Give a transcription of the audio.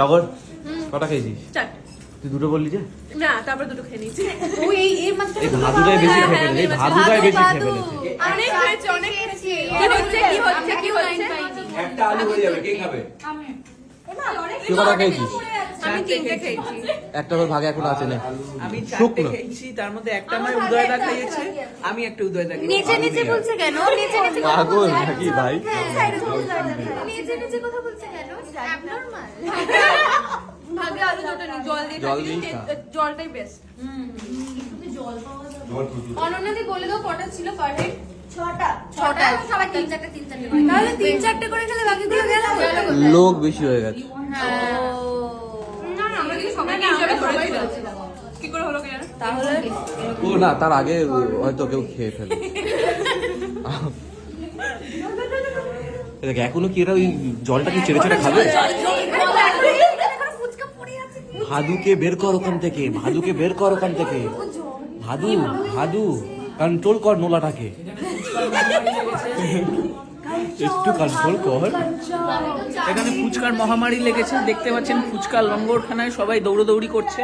টগর কটা খেয়েছিস? তুই দুটো বললি যে? না তারপর দুটো খেয়ে নিয়েছি। ওই এই মাত্র ভাদুটাই বেশি খেয়ে ফেলেছে এই ভাদুটাই বেশি খেয়ে ফেলেছে অনেক খেয়েছি অনেক খেয়েছি। কি হচ্ছে কি হচ্ছে কি হচ্ছে? একটা আলু হয়ে যাবে কে খাবে? তুই কটা খেয়েছিস? আমি তিনটে খেয়েছি। একটা ওর ভাগে এখন আছে না। আমি চারটে শুকনো। খেয়েছি তার মধ্যে একটা আমার উদয়দা খাইয়েছে আমি একটা উদয়দা খেয়েছি নিচে নিচে বলছে কেন? নিচে নিচে কথা পাগল বলছে নাকি ভাই? নিচে নিচে কথা বলছে। কেন? অ্যাবনরমাল জলটাই বেস্ট অনন্যাদি বলে দাও কটা ছিল পার হেড গেল। লোক বেশি হয়ে গেছে। তাহলে ও না তার আগে হয়তো কেউ খেয়ে ফেলে। দেখ এখনও কি এরা ওই জলটা কি চেড়ে চেড়ে খাবে? ফুচকা পড়ে আছে ভাদুকে বের কর ওখান থেকে, ভাদুকে বের কর ওখান থেকে। ভাদু ভাদু কন্ট্রোল কর নোলাটাকে। একটু কন্ট্রোল কর। এখানে ফুচকার মহামারী লেগেছে, দেখতে পাচ্ছেন ফুচকা লঙ্গরখানায় সবাই দৌড়োদৌড়ি করছে।